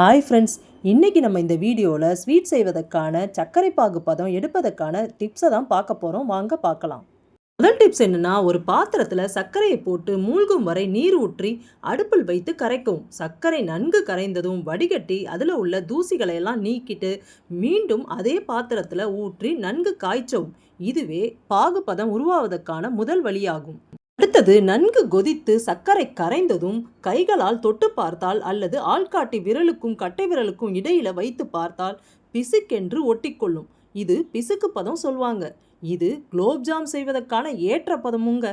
Hi friends இன்றைக்கி நம்ம இந்த வீடியோவில் ஸ்வீட் செய்வதற்கான சர்க்கரை பாகு பதம் எடுப்பதற்கான டிப்ஸை தான் பார்க்க போகிறோம் வாங்க பார்க்கலாம். முதல் டிப்ஸ் என்னென்னா ஒரு பாத்திரத்தில் சர்க்கரையை போட்டு மூழ்கும் வரை நீர் ஊற்றி அடுப்பில் வைத்து கரைக்கும் சர்க்கரை நன்கு கரைந்ததும் வடிகட்டி அதில் உள்ள தூசிகளை எல்லாம் நீக்கிட்டு மீண்டும் அதே பாத்திரத்தில் ஊற்றி நன்கு காய்ச்சவும். இதுவே பாகுபதம் உருவாவதற்கான முதல் வழியாகும். அடுத்தது நன்கு கொதித்து சர்க்கரை கரைந்ததும் கைகளால் தொட்டு பார்த்தால் அல்லது ஆள்காட்டி விரலுக்கும் கட்டை விரலுக்கும் இடையில வைத்து பார்த்தால் பிசுக்கென்று ஒட்டிக்கொள்ளும். இது பிசுக்கு பதம் சொல்லுவாங்க இது குலோப்ஜாம் செய்வதற்கான ஏற்ற பதமுங்க.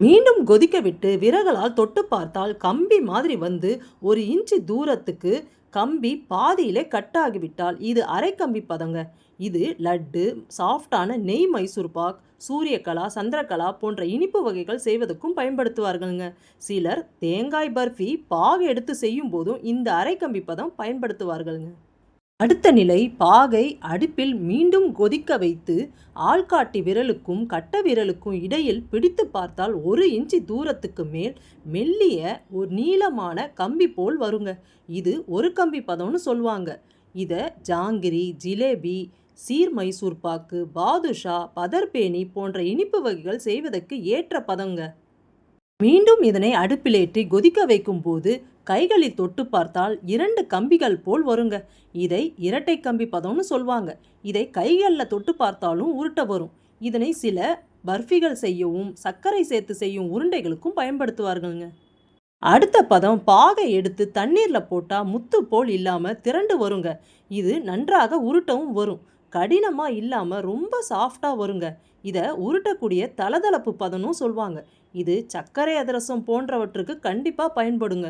மீண்டும் கொதிக்க விட்டு விரகலால் தொட்டு பார்த்தால் கம்பி மாதிரி வந்து ஒரு இன்ச்சு தூரத்துக்கு கம்பி பாதியிலே கட்டாகிவிட்டால் இது அரை கம்பி பதங்க. இது லட்டு சாஃப்டான நெய் மைசூர் பாக் சூரியகலா சந்திரகலா போன்ற இனிப்பு வகைகள் செய்வதற்கும் பயன்படுத்துவார்கள்ங்க. சிலர் தேங்காய் பர்ஃபி பாகு எடுத்து செய்யும் போதும் இந்த அரை கம்பி பதம் பயன்படுத்துவார்கள்ங்க. அடுத்த நிலை பாகை அடுப்பில் மீண்டும் கொதிக்க வைத்து ஆள்காட்டி விரலுக்கும் கட்ட விரலுக்கும் இடையில் பிடித்து பார்த்தால் ஒரு இன்ச்சு தூரத்துக்கு மேல் மெல்லிய ஒரு நீளமான கம்பி போல் வருங்க. இது ஒரு கம்பி பதம்னு சொல்லுவாங்க. இதை ஜாங்கிரி ஜிலேபி சீர் மைசூர் பாக்கு பாதுஷா பதர்பேனி போன்ற இனிப்பு வகைகள் செய்வதற்கு ஏற்ற பதங்க. மீண்டும் இதனை அடுப்பிலேற்றி கொதிக்க வைக்கும் போது கைகளில் தொட்டு பார்த்தால் இரண்டு கம்பிகள் போல் வருங்க. இதை இரட்டை கம்பி பதம்னு சொல்வாங்க. இதை கைகளில் தொட்டு பார்த்தாலும் உருட்ட வரும். இதனை சில பர்ஃபிகள் செய்யவும் சர்க்கரை சேர்த்து செய்யும் உருண்டைகளுக்கும் பயன்படுத்துவார்கள்ங்க. அடுத்த பதம் பாகை எடுத்து தண்ணீரில் போட்டால் முத்து போல் இல்லாமல் திரண்டு வருங்க. இது நன்றாக உருட்டவும் வரும். கடினமாக இல்லாமல் ரொம்ப சாஃப்டாக வருங்க. இதை உருட்டக்கூடிய தளதளப்பு பதனும் சொல்லுவாங்க இது சர்க்கரை அதிரசம் போன்றவற்றுக்கு கண்டிப்பாக பயன்படுங்க.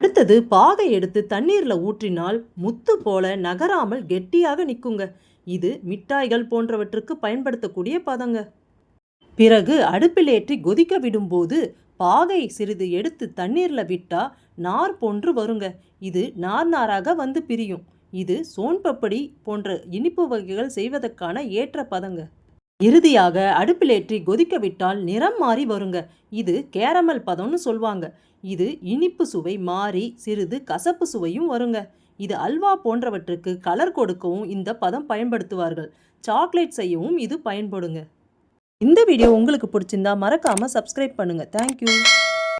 அடுத்தது பாகை எடுத்து தண்ணீரில் ஊற்றினால் முத்து போல நகராமல் கெட்டியாக நிற்குங்க இது மிட்டாய்கள் போன்றவற்றுக்கு பயன்படுத்தக்கூடிய பதங்க. பிறகு அடுப்பில் ஏற்றி கொதிக்க விடும்போது பாகை சிறிது எடுத்து தண்ணீரில் விட்டா நார் போன்று வருங்க. இது நார் நாராக வந்து பிரியும். இது சோன்பப்படி போன்ற இனிப்பு வகைகள் செய்வதற்கான ஏற்ற பதங்க. இறுதியாக அடுப்பிலேற்றி கொதிக்க விட்டால் நிறம் மாறி வருங்க. இது கேரமல் பதம்னு சொல்லுவாங்க இது இனிப்பு சுவை மாறி சிறிது கசப்பு சுவையும் வருங்க. இது அல்வா போன்றவற்றுக்கு கலர் கொடுக்கவும் இந்த பதம் பயன்படுத்துவார்கள். சாக்லேட் செய்யவும் இது பயன்படுங்க. இந்த வீடியோ உங்களுக்கு பிடிச்சிருந்தா மறக்காமல் சப்ஸ்கிரைப் பண்ணுங்கள் தேங்க்யூ